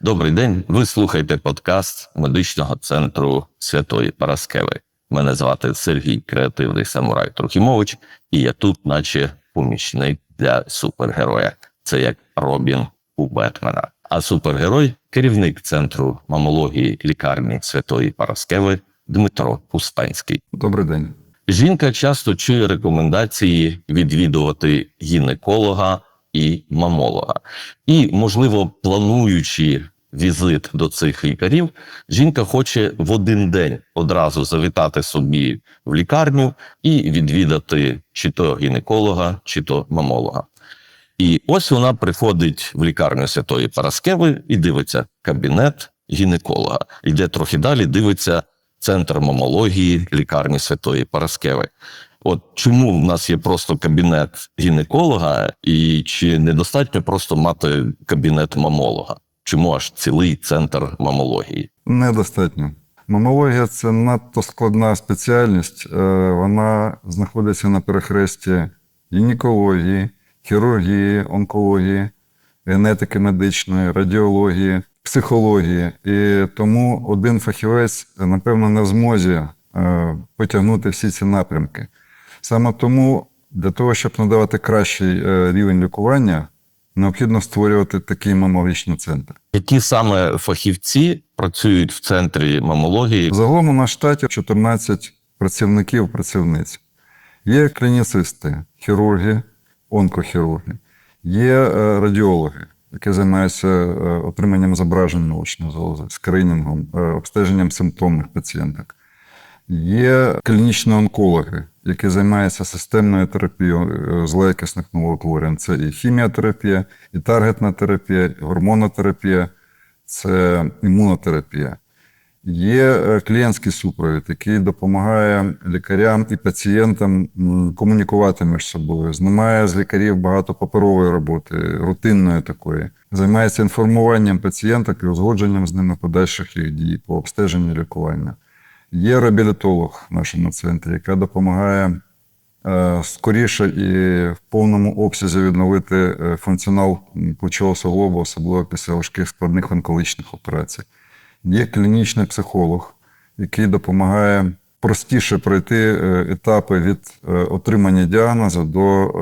Добрий день. Ви слухаєте подкаст медичного центру Святої Параскеви. Мене звати Сергій Креативний Самурай Трухімович, і я тут, наче помічник для супергероя. Це як Робін у Бетмена. А супергерой керівник центру мамології лікарні Святої Параскеви Дмитро Успенський. Добрий день. Жінка часто чує рекомендації відвідувати гінеколога і мамолога. І, можливо, плануючи візит до цих лікарів, жінка хоче в один день одразу завітати собі в лікарню і відвідати чи то гінеколога, чи то мамолога. І ось вона приходить в лікарню Святої Параскеви і дивиться кабінет гінеколога. Йде трохи далі, дивиться центр мамології лікарні Святої Параскеви. От чому в нас є просто кабінет гінеколога, і чи недостатньо просто мати кабінет мамолога? Чому аж цілий центр мамології? Недостатньо. Мамологія це надто складна спеціальність. Е, Вона знаходиться на перехресті гінекології, хірургії, онкології, генетики медичної, радіології, психології. І тому один фахівець, напевно, не в змозі е, потягнути всі ці напрямки. Саме тому для того, щоб надавати кращий е, рівень лікування, необхідно створювати такий мамологічний центр. Які саме фахівці працюють в центрі мамології? Загалом у нас штаті 14 працівників працівниць. Є клініцисти, хірурги, онкохірурги, є е, радіологи, які займаються е, отриманням зображень молочної залози, скринінгом, обстеженням симптомних пацієнток. Є клінічні онкологи, які займаються системною терапією е, злоякісних новоутворень. Це і хіміотерапія, і таргетна терапія, і гормонотерапія, це імунотерапія. Є е, клієнтський супровід, який допомагає лікарям і пацієнтам комунікувати між собою. Знімає з лікарів багато паперової роботи, рутинної такої. Займається інформуванням пацієнток і узгодженням з ними подальших їх дій по обстеженню лікування. Є реабілітолог в нашому центрі, яка допомагає е, скоріше і в повному обсязі відновити е, функціонал плечового суглобу, особливо після важких складних онкологічних операцій. Є клінічний психолог, який допомагає простіше пройти е, етапи від отримання діагнозу до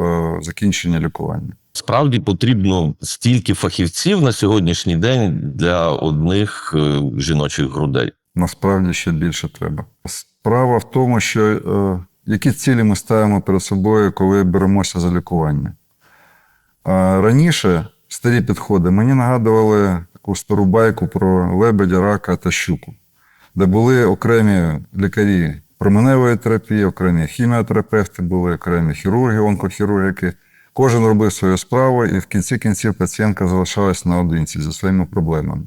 закінчення лікування. Справді потрібно стільки фахівців на сьогоднішній день для одних жіночих грудей. Насправді ще більше треба. Справа в тому, що е, які цілі ми ставимо перед собою, коли беремося за лікування. Раніше старі підходи мені нагадували таку стару байку про лебедя, рака та щуку, де були окремі лікарі променевої терапії, окремі хіміотерапевти, були окремі хірурги, онкохірурги, кожен робив свою справу, і в кінці кінців пацієнтка залишалась наодинці зі своїми проблемами.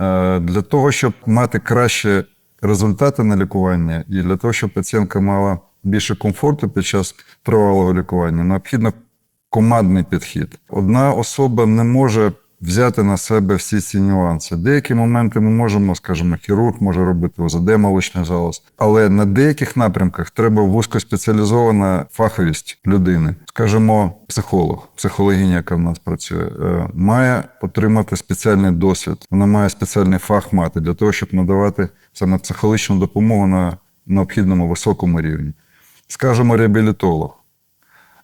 Е, Для того, щоб мати кращі результати на лікування, і для того, щоб пацієнтка мала більше комфорту під час тривалого лікування, необхідно командний підхід. Одна особа не може взяти на себе всі ці нюанси. Деякі моменти ми можемо, скажімо, хірург може робити ОЗД молочний залоз, але на деяких напрямках треба вузькоспеціалізована фаховість людини. Скажімо, психолог, психологиня, яка в нас працює, е, має отримати спеціальний досвід. Вона має спеціальний фах мати для того, щоб надавати саме психологічну допомогу на необхідному високому рівні. Скажімо, реабілітолог.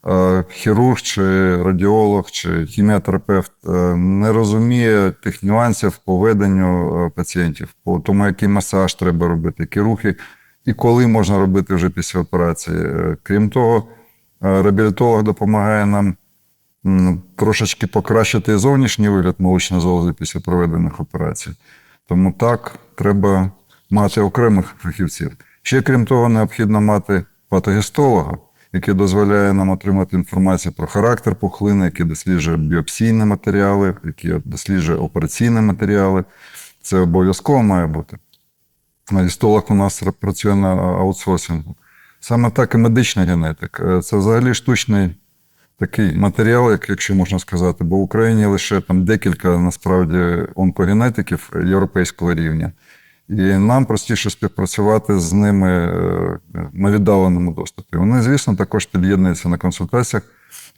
Е, хірург чи радіолог чи хіміотерапевт е, не розуміє тих нюансів по веденню е, пацієнтів, по тому, який масаж треба робити, які рухи і коли можна робити вже після операції. Крім того, реабілітолог допомагає нам трошечки покращити зовнішній вигляд молочної залози після проведених операцій. Тому так, треба мати окремих фахівців. Ще крім того, необхідно мати патогістолога, який дозволяє нам отримати інформацію про характер пухлини, який досліджує біопсійні матеріали, який досліджує операційні матеріали. Це обов'язково має бути. Гістолог у нас працює на аутсорсингу. Саме так і медичний генетик. Е, Це взагалі штучний такий матеріал, як, якщо можна сказати, бо в Україні лише там декілька насправді онкогенетиків європейського рівня. І нам простіше співпрацювати з ними е, на віддаленому доступі. Вони, звісно, також під'єднуються на консультаціях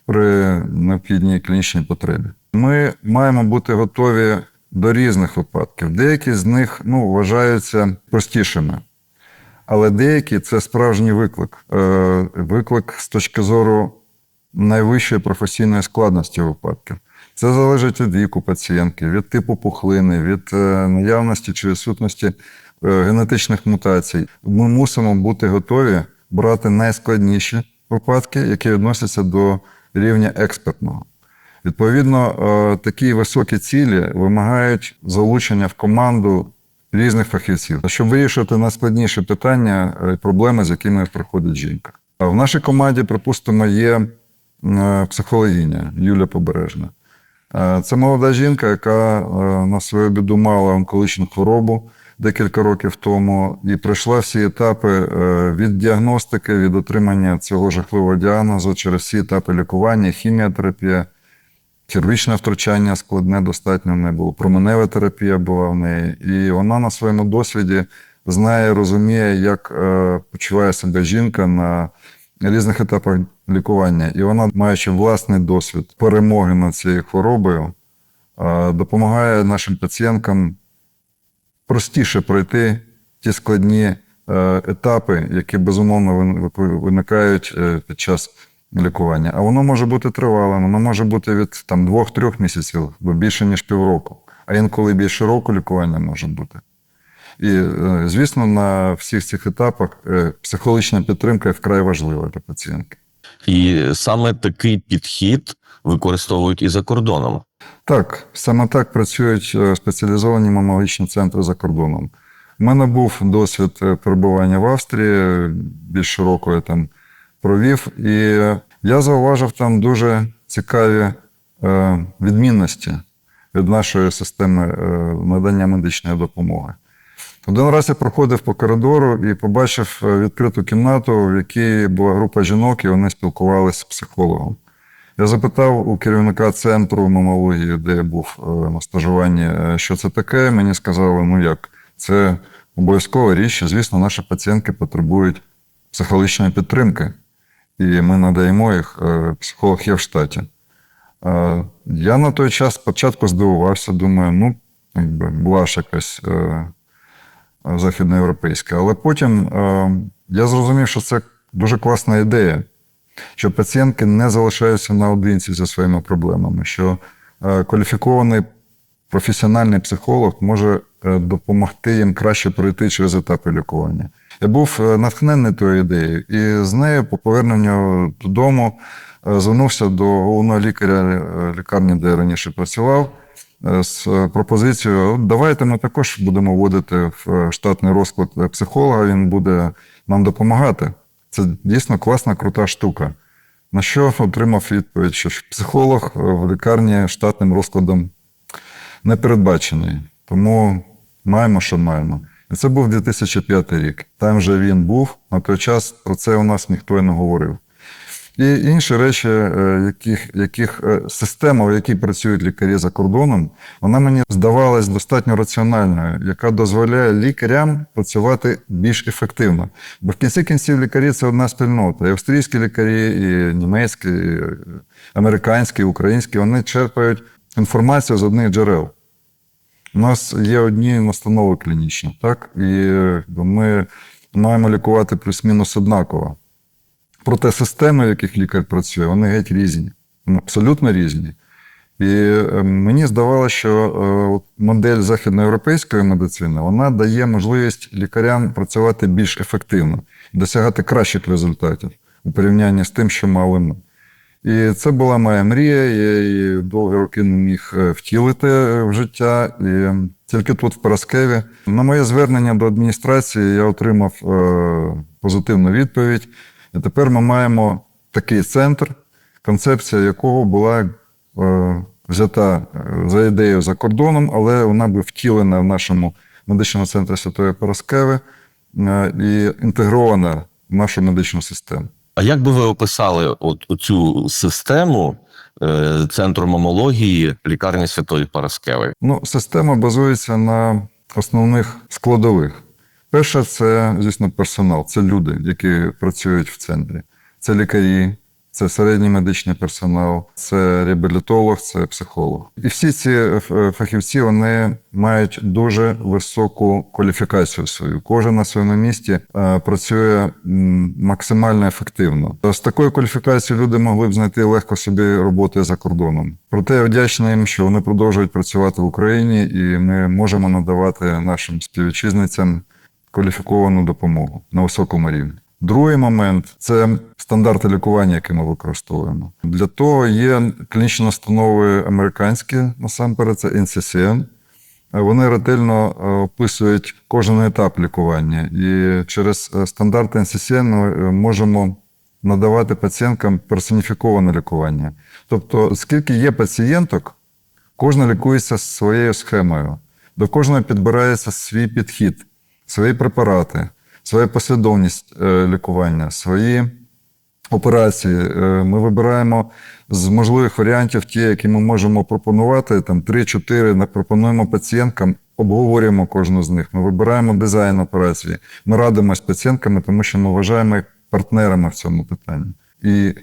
при необхідній клінічній потребі. Ми маємо бути готові до різних випадків. Деякі з них ну, вважаються простішими. Але деякі це справжній виклик. Е, виклик з точки зору найвищої професійної складності випадків. Це залежить від віку пацієнтки, від типу пухлини, від е, наявності чи відсутності е, генетичних мутацій. Ми мусимо бути готові брати найскладніші випадки, які відносяться до рівня експертного. Відповідно, е, такі високі цілі вимагають залучення в команду різних фахівців, щоб вирішувати найскладніші питання і проблеми, з якими приходить жінка. В нашій команді, припустимо, є психологиня Юля Побережна. Е, Це молода жінка, яка е, на свою біду мала онкологічну хворобу декілька років тому і пройшла всі етапи е, від діагностики, від отримання цього жахливого діагнозу через всі етапи лікування, хіміотерапія, хірургічне втручання складне достатньо не було, променева терапія була в неї. І вона на своєму досвіді знає, розуміє, як почуває себе жінка на різних етапах лікування. І вона, маючи власний досвід перемоги над цією хворобою, допомагає нашим пацієнткам простіше пройти ті складні е, етапи, які безумовно виникають е, під час лікування. А воно може бути тривалим, воно може бути від там, двох-трьох місяців до більше, ніж півроку. А інколи більше року лікування може бути. І, е, звісно, на всіх цих етапах психологічна підтримка вкрай важлива для пацієнтки. І саме такий підхід використовують і за кордоном. Так, саме так працюють е, спеціалізовані мамологічні центри за кордоном. У мене був досвід е, перебування в Австрії, більше року я там провів, і я зауважив там дуже цікаві е, відмінності від нашої системи надання медичної допомоги. Один раз я проходив по коридору і побачив е, відкриту кімнату, в якій була група жінок, і вони спілкувалися з психологом. Я запитав у керівника центру мамології, де я був е, на стажуванні, е, що це таке. Мені сказали, ну як, це обов'язкова річ. Звісно, наші пацієнтки потребують психологічної підтримки, і ми надаємо їх. Психолог є в штаті. Я на той час спочатку здивувався, думаю, ну, якби була ж якась західноєвропейська. Але потім е, я зрозумів, що це дуже класна ідея що пацієнтки не залишаються наодинці зі своїми проблемами, що е, кваліфікований професіональний психолог може е, допомогти їм краще пройти через етапи лікування. Я був натхнений тою ідеєю, і з нею по поверненню додому звернувся до головного лікаря лікарні, де я раніше працював, з е, пропозицією: давайте ми також будемо вводити в е, штатний розклад е, психолога, він буде нам допомагати. Це дійсно класна, крута штука. На що отримав відповідь, що психолог в лікарні штатним розкладом не передбачений. Тому маємо, що маємо. І це був 2005 рік. Там вже він був. На той час про це у нас ніхто і не говорив. І інші речі, е, яких, яких е, система, в якій працюють лікарі за кордоном, вона мені здавалась достатньо раціональною, яка дозволяє лікарям працювати більш ефективно. Бо в кінці кінців лікарі це одна спільнота. І австрійські лікарі, і німецькі, і е, американські, і українські, вони черпають інформацію з одних джерел. У нас є одні настанови клінічні, так? І ми маємо лікувати плюс-мінус однаково. Проте системи, в яких лікар працює, вони геть різні. Абсолютно різні. І е, мені здавалося, що е, модель західноєвропейської медицини вона дає можливість лікарям працювати більш ефективно, досягати кращих результатів у порівнянні з тим, що мали ми. І це була моя мрія, я її довгі роки не міг е, втілити в життя. І тільки тут, в Параскеві, на моє звернення до адміністрації я отримав е, позитивну відповідь. І тепер ми маємо такий центр, концепція якого була е, взята е, за ідеєю за кордоном, але вона би втілена в нашому медичному центрі Святої Параскеви е, і інтегрована в нашу медичну систему. А як би ви описали от цю систему центру мамології лікарні Святої Параскеви? Ну, система базується на основних складових. Перше, це, звісно, персонал, це люди, які працюють в центрі. Це лікарі, це середній медичний персонал, це реабілітолог, це психолог. І всі ці е, фахівці вони мають дуже високу кваліфікацію свою. Кожен на своєму місці е, працює максимально ефективно. З такою кваліфікацією люди могли б знайти легко собі роботу за кордоном. Проте я вдячний їм, що вони продовжують працювати в Україні, і ми можемо надавати нашим співвітчизницям кваліфіковану допомогу на високому рівні. Другий момент це стандарти лікування, які ми використовуємо. Для того є клінічні установи американські, насамперед, це NCCN. Вони ретельно е, описують кожен етап лікування. І через е, стандарти NCCN ми е, можемо надавати пацієнткам персоніфіковане лікування. Тобто, скільки є пацієнток, кожна лікується своєю схемою. До кожної підбирається свій підхід, свої препарати, своя послідовність е, лікування, свої операції. Е, Ми вибираємо з можливих варіантів ті, які ми можемо пропонувати, там 3-4, пропонуємо пацієнткам, обговорюємо кожну з них. Ми вибираємо дизайн операції. Ми радимося з пацієнтками, тому що ми вважаємо їх партнерами в цьому питанні. І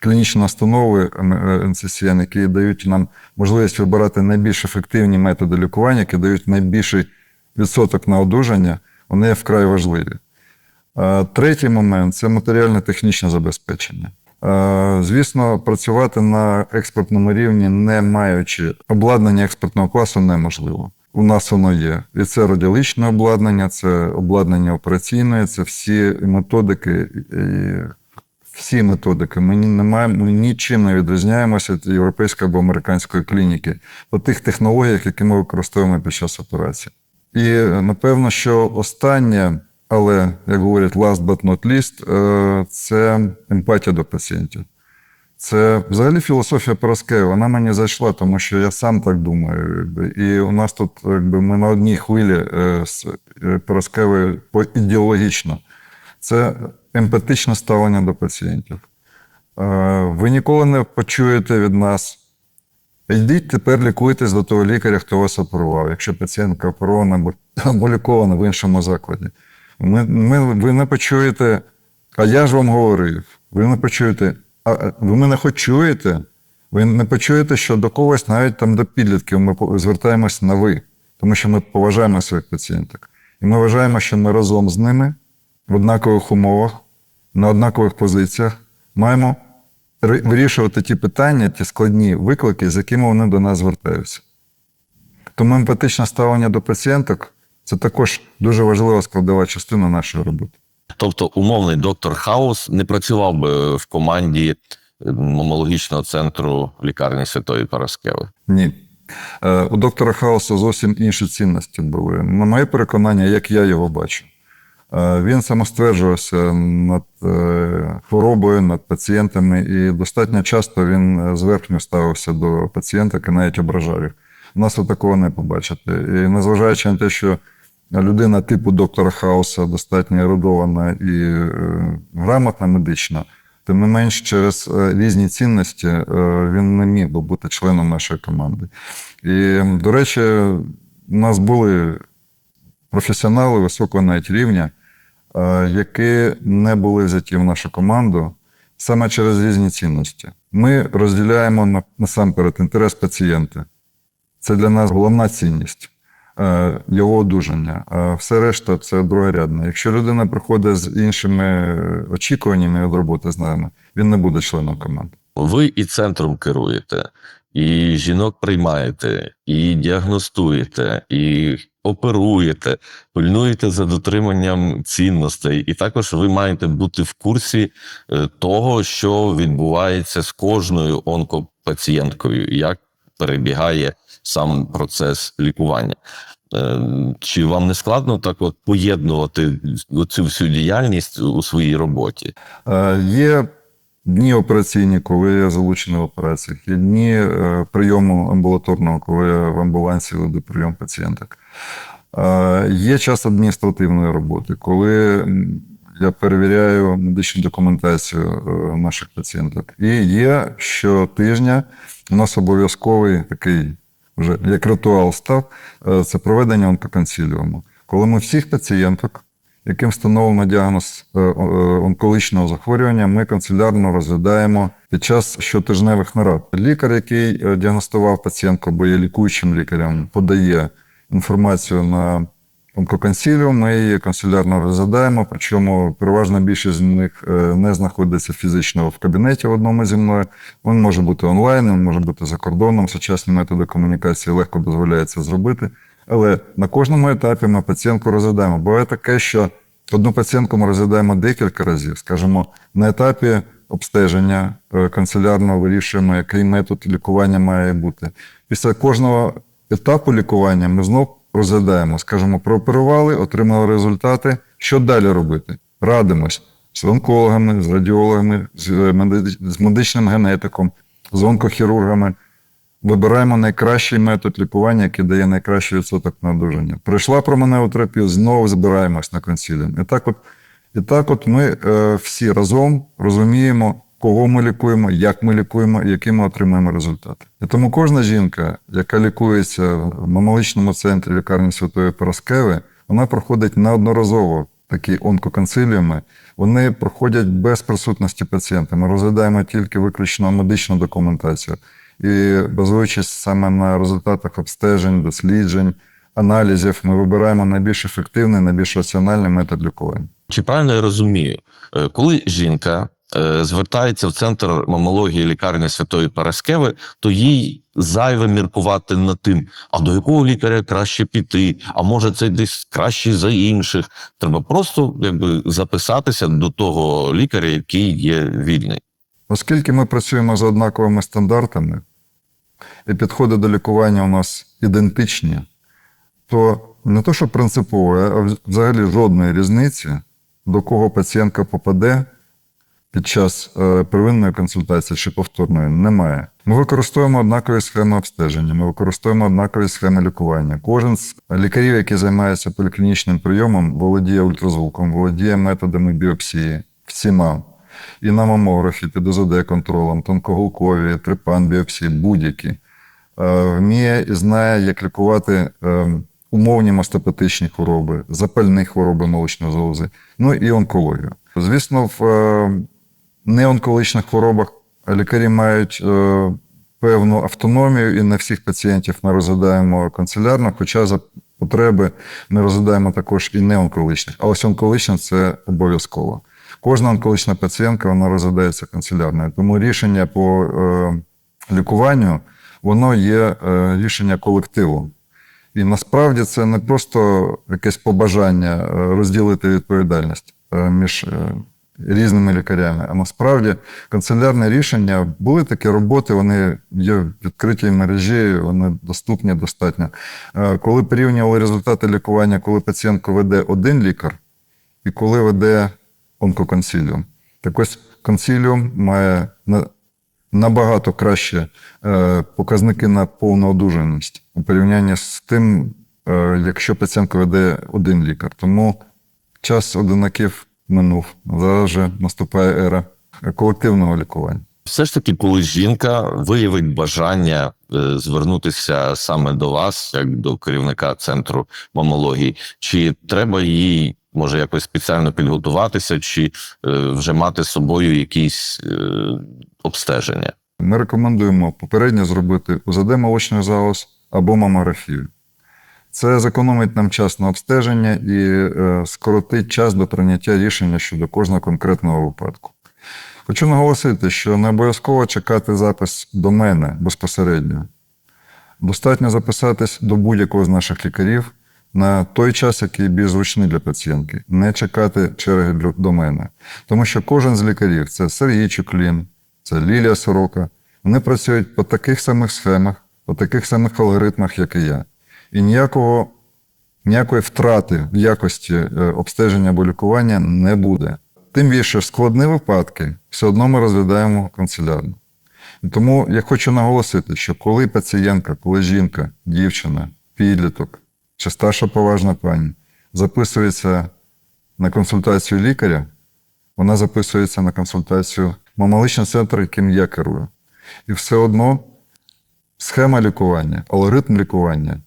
клінічні установи е, НЦСН, які дають нам можливість вибирати найбільш ефективні методи лікування, які дають найбільший відсоток на одужання, вони є вкрай важливі. Е, Третій момент це матеріально-технічне забезпечення. Е, Звісно, працювати на експортному рівні, не маючи обладнання експортного класу, неможливо. У нас воно є. І це радіологічне обладнання, це обладнання операційне, це всі методики, і всі методики. Ми ні- не маємо, ми нічим не відрізняємося від європейської або американської клініки по тих технологіях, які ми використовуємо під час операції. І напевно, що останнє, але як говорять, last but not least, е, це емпатія до пацієнтів. Це взагалі філософія Пороскева. Вона мені зайшла, тому що я сам так думаю. І у нас тут якби, ми на одній хвилі е, з е, Пороскевою по- ідеологічно. Це емпатичне ставлення до пацієнтів. Ви ніколи не почуєте від нас. Йдіть тепер лікуйтесь до того лікаря, хто вас оперував, якщо пацієнтка оперована або, лікована в іншому закладі. Ми, ми, ви не почуєте, а я ж вам говорив. Ви не почуєте, а ви мене хоч чуєте? Ви не почуєте, що до когось, навіть там до підлітків, ми звертаємось на ви, тому що ми поважаємо своїх пацієнток. І ми вважаємо, що ми разом з ними в однакових умовах, на однакових позиціях маємо вирішувати ті питання, ті складні виклики, з якими вони до нас звертаються. Тому емпатичне ставлення до пацієнток це також дуже важлива складова частина нашої роботи. Тобто, умовний доктор Хаус не працював би в команді мамологічного центру лікарні Святої Параскеви. Ні. Е, У доктора Хауса зовсім інші цінності були. На моє переконання, як я його бачу. Е, Він самостверджувався над е, хворобою, над пацієнтами, і достатньо часто він е, зверхньо ставився до пацієнток і навіть ображав їх. У нас такого не побачите. І незважаючи на те, що людина типу доктора Хауса достатньо ерудована і грамотна медично, тим не менш, через різні цінності він не міг би бути членом нашої команди. І, до речі, у нас були професіонали високого навіть рівня, які не були взяті в нашу команду саме через різні цінності. Ми розділяємо насамперед інтерес пацієнта. Це для нас головна цінність. е, Його одужання, а все решта це другорядне. Якщо людина приходить з іншими е, очікуваннями від роботи з нами, він не буде членом команди. Ви і центром керуєте, і жінок приймаєте, і діагностуєте, і оперуєте, пильнуєте за дотриманням цінностей, і також ви маєте бути в курсі е, того, що відбувається з кожною онкопацієнткою, як перебігає сам процес лікування. Е, Чи вам не складно так от поєднувати цю всю діяльність у своїй роботі? Е, Є дні операційні, коли я залучений в операціях, є дні е, прийому амбулаторного, коли я в амбулансі веду прийом пацієнток. Е, Є час адміністративної роботи, коли я перевіряю медичну документацію е, наших пацієнток. І є щотижня у нас обов'язковий такий, вже як ритуал став, це проведення онкоконсиліуму, коли ми всіх пацієнток яким встановлено діагноз е, е, онкологічного захворювання, ми канцелярно розглядаємо під час щотижневих нарад. Лікар, який е, діагностував пацієнтку, бо є лікуючим лікарем, подає інформацію на онкоконсіліум, ми її канцелярно розглядаємо, причому переважна більшість з них не знаходиться фізично в кабінеті в одному зі мною. Він може бути онлайн, він може бути за кордоном. Сучасні методи комунікації легко дозволяють це зробити. Але на кожному етапі ми пацієнтку розглядаємо. Буває таке, що одну пацієнтку ми розглядаємо декілька разів. Скажімо, на етапі обстеження е, канцелярно вирішуємо, який метод лікування має бути. Після кожного етапу лікування ми знов розглядаємо, скажімо, прооперували, отримали результати. Що далі робити? Радимось з онкологами, з радіологами, з, е, з медичним генетиком, з онкохірургами. Вибираємо найкращий метод лікування, який дає найкращий відсоток на одужання. Пройшла променеву терапію, знову збираємось на консиліум. І так от, і так от ми е, всі разом розуміємо, кого ми лікуємо, як ми лікуємо і які ми отримаємо результати. І тому кожна жінка, яка лікується в мамоличному центрі лікарні Святої Параскеви, вона проходить неодноразово такі онкоконсиліуми. Вони проходять без присутності пацієнта. Ми розглядаємо тільки виключно медичну документацію. І базуючись саме на результатах обстежень, досліджень, аналізів, ми вибираємо найбільш ефективний, найбільш раціональний метод лікування. Чи правильно я розумію, е, коли жінка е, звертається в центр мамології лікарні Святої Параскеви, то їй зайве міркувати над тим, а до якого лікаря краще піти, а може це десь краще за інших. Треба просто якби записатися до того лікаря, який є вільний. Оскільки ми працюємо за однаковими стандартами, і підходи до лікування у нас ідентичні, то не то, що принципово, а взагалі жодної різниці, до кого пацієнтка попаде під час е, первинної консультації чи повторної, немає. Ми використовуємо однакові схеми обстеження, ми використовуємо однакові схеми лікування. Кожен з лікарів, який займається поліклінічним прийомом, володіє ультразвуком, володіє методами біопсії всіма. І на мамографі, під ОЗД-контролем, тонкоголкові, трипан, біопсії, будь-які. Е, Вміє і знає, як лікувати е, умовні мастопатичні хвороби, запальні хвороби молочної залози, ну і онкологію. Звісно, в е, неонкологічних хворобах лікарі мають певну автономію, і не всіх пацієнтів ми розглядаємо канцелярно, хоча за потреби ми розглядаємо також і неонкологічних. А ось онкологічних це обов'язково. Кожна онкологічна пацієнтка вона розглядається канцелярною. Тому рішення по е, лікуванню воно є е, рішення колективу. І насправді це не просто якесь побажання е, розділити відповідальність між різними лікарями, а насправді канцелярне рішення були такі роботи, вони є в відкритій мережі, вони доступні достатньо. Коли порівнювали результати лікування, коли пацієнтку веде один лікар, і коли веде онкоконсиліум. Так ось консиліум має набагато краще е, показники на повну одужаність у порівнянні з тим, е, якщо пацієнтку веде один лікар. Тому час одинаків минув. Зараз вже наступає ера колективного лікування. Все ж таки, коли жінка виявить бажання е, звернутися саме до вас, як до керівника центру мамології, чи треба їй може якось спеціально підготуватися, чи е, вже мати з собою якісь е, обстеження? Ми рекомендуємо попередньо зробити УЗД молочний залоз або мамографію. Це зекономить нам час на обстеження і е, скоротить час до прийняття рішення щодо кожного конкретного випадку. Хочу наголосити, що не обов'язково чекати запис до мене безпосередньо. Достатньо записатись до будь-якого з наших лікарів на той час, який більш зручний для пацієнтки, не чекати черги до мене. Тому що кожен з лікарів це Сергій Чуклін, це Лілія Сорока. Вони працюють по таких самих схемах, по таких самих алгоритмах, як і я. І ніякого, ніякої втрати в якості е, обстеження або лікування не буде. Тим більше складні випадки все одно ми розглядаємо канцелярно. Тому я хочу наголосити, що коли пацієнтка, коли жінка, дівчина, підліток чи старша поважна пані записується на консультацію лікаря, вона записується на консультацію мамаличного центру, яким я керую. І все одно схема лікування, алгоритм лікування,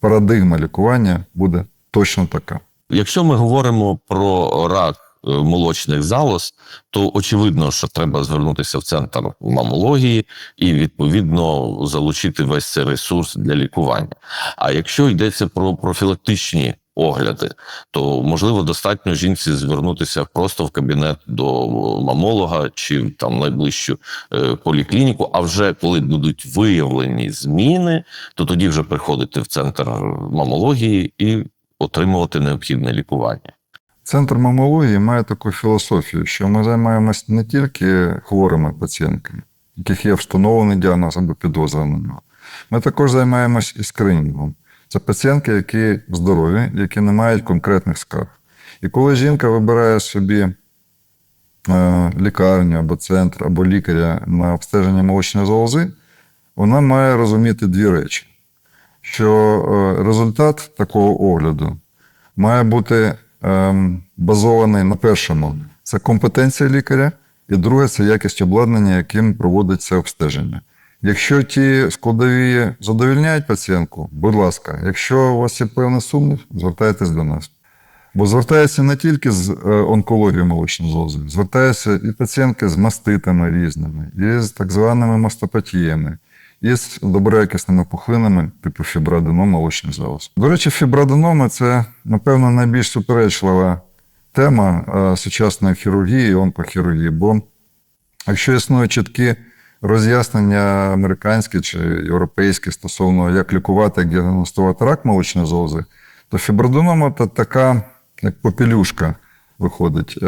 парадигма лікування буде точно така. Якщо ми говоримо про рак молочних залоз, то очевидно, що треба звернутися в центр мамології і відповідно залучити весь цей ресурс для лікування. А якщо йдеться про профілактичні огляди, то можливо достатньо жінці звернутися просто в кабінет до мамолога чи там найближчу е, поліклініку. А вже коли будуть виявлені зміни, то тоді вже приходити в центр мамології і отримувати необхідне лікування. Центр мамології має таку філософію, що ми займаємося не тільки хворими пацієнтками, яких є встановлений діагноз або підозра на нього. Ми також займаємось і скринінгом. Це пацієнтки, які здорові, які не мають конкретних скарг. І коли жінка вибирає собі е, лікарню або центр, або лікаря на обстеження молочної залози, вона має розуміти дві речі: що е, результат такого огляду має бути базований на першому це компетенція лікаря, і друге це якість обладнання, яким проводиться обстеження. Якщо ті складові задовільняють пацієнтку, будь ласка, якщо у вас є певний сумнів, звертайтесь до нас. Бо звертаються не тільки з е, онкологією молочної залози, звертаються і пацієнтки з маститами різними, і з так званими мастопатіями, і з доброякісними пухлинами, типу фіброаденом молочних залоз. До речі, фіброаденоми – це, напевно, найбільш суперечлива тема е, сучасної хірургії і онкохірургії, бо якщо існують чіткі роз'яснення американські чи європейські стосовно як лікувати, як діагностувати рак молочної залози, то фіброденома це така, як попелюшка виходить.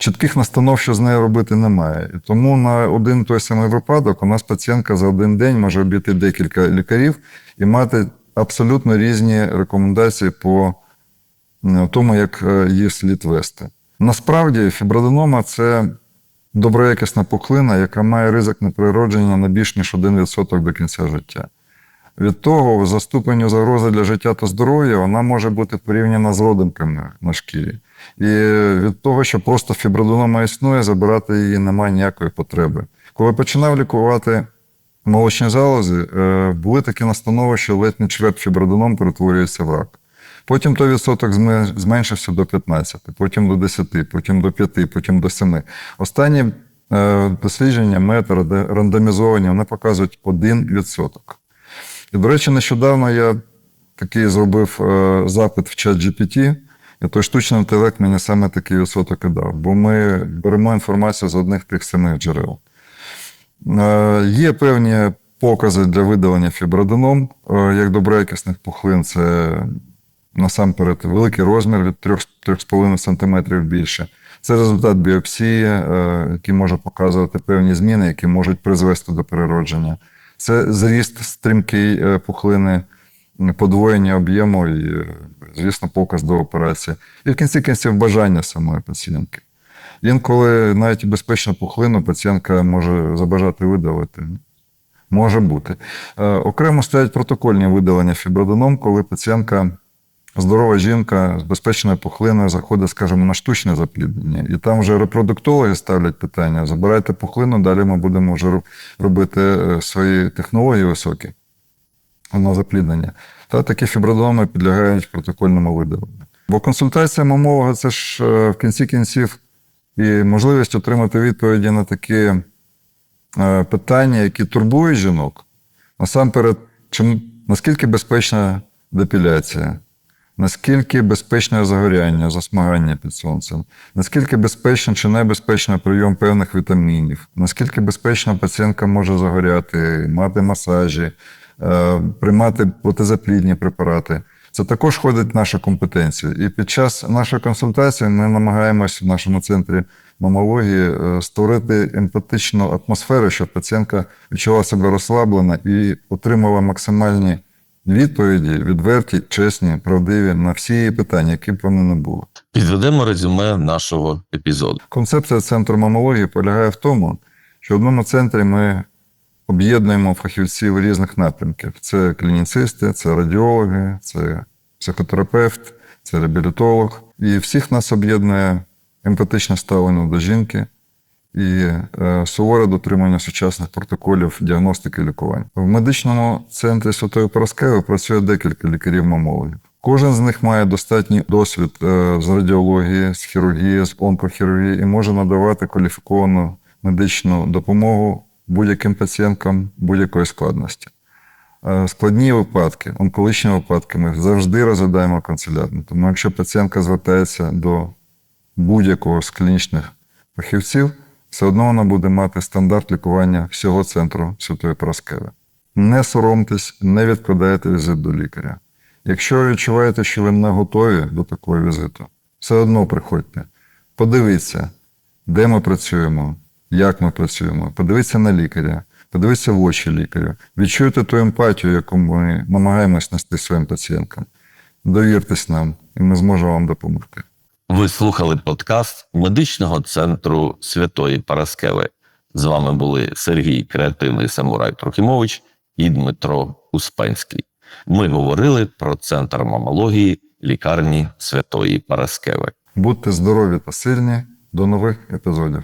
Чітких настанов, що з нею робити, немає. І тому на один той самий випадок у нас пацієнтка за один день може обійти декілька лікарів і мати абсолютно різні рекомендації по е, тому, як е, її слід вести. Насправді, фіброденома це доброякісна пухлина, яка має ризик неприродження на більш ніж 1% до кінця життя. Від того, за ступеню загрози для життя та здоров'я, вона може бути порівняна з родинками на шкірі. І від того, що просто фіброденома існує, забирати її немає ніякої потреби. Коли починав лікувати молочні залози, е, були такі настанови, що ледь не чверть перетворюється в рак. Потім той відсоток зменшився до 15, потім до 10, потім до 5, потім до 7. Останні е, дослідження метри рандомізовані, вони показують 1%. І, до речі, нещодавно я такий зробив е, запит в чат GPT, і той штучний інтелект мені саме такий відсоток і дав, бо ми беремо інформацію з одних тих самих джерел. Е, Є певні покази для видалення фіброденом, е, як доброякісних пухлин, це насамперед великий розмір від 3-3,5 см більше. Це результат біопсії, е, який може показувати певні зміни, які можуть призвести до переродження. Це зріст стрімкий пухлини, подвоєння об'єму і, звісно, показ до операції. І в кінці кінців бажання самої пацієнтки. Інколи навіть безпечну пухлину пацієнтка може забажати видалити. Може бути. Е, Окремо стоять протокольні видалення фіброденом, коли пацієнтка, здорова жінка з безпечною пухлиною заходить, скажімо, на штучне запліднення. І там вже репродуктологи ставлять питання: забирайте пухлину, далі ми будемо вже робити е, свої технології високі на запліднення. Та такі фіброденоми підлягають протокольному видаленню. Бо консультація мамолога це ж е, в кінці кінців і можливість отримати відповіді на такі е, питання, які турбують жінок. Насамперед, чим, наскільки безпечна депіляція, наскільки безпечне загоряння, засмагання під сонцем, наскільки безпечно чи небезпечно прийом певних вітамінів, наскільки безпечно пацієнтка може загоряти, мати масажі, приймати протизаплідні препарати. Це також входить в нашу компетенцію. І під час нашої консультації ми намагаємося в нашому центрі мамології е, створити емпатичну атмосферу, щоб пацієнтка відчула себе розслаблена і отримала максимальні відповіді, відверті, чесні, правдиві на всі її питання, які б вони не були. Підведемо резюме нашого епізоду. Концепція центру мамології полягає в тому, що в одному центрі ми об'єднуємо фахівців різних напрямків: це клініцисти, це радіологи, це психотерапевт, це реабілітолог. І всіх нас об'єднує емпатичне ставлення до жінки і е, суворе дотримання сучасних протоколів діагностики і лікування. В медичному центрі Святої Пороскеви працює декілька лікарів-мамологів. Кожен з них має достатній досвід е, з радіології, з хірургії, з онкохірургії і може надавати кваліфіковану медичну допомогу будь-яким пацієнткам будь-якої складності. Е, Складні випадки, онкологічні випадки ми завжди розглядаємо канцелярно. Тому якщо пацієнтка звертається до будь-якого з клінічних фахівців, все одно вона буде мати стандарт лікування всього центру Святої Параскеви. Не соромтесь, не відкладайте візит до лікаря. Якщо ви відчуваєте, що ви не готові до такого візиту, все одно приходьте. Подивіться, де ми працюємо, як ми працюємо. Подивіться на лікаря, подивіться в очі лікарю. Відчуйте ту емпатію, яку ми намагаємось нести своїм пацієнткам. Довіртесь нам, і ми зможемо вам допомогти. Ви слухали подкаст медичного центру Святої Параскеви. З вами були Сергій Креативний Самурай Трохімович і Дмитро Успенський. Ми говорили про центр мамології лікарні Святої Параскеви. Будьте здорові та сильні. До нових епізодів.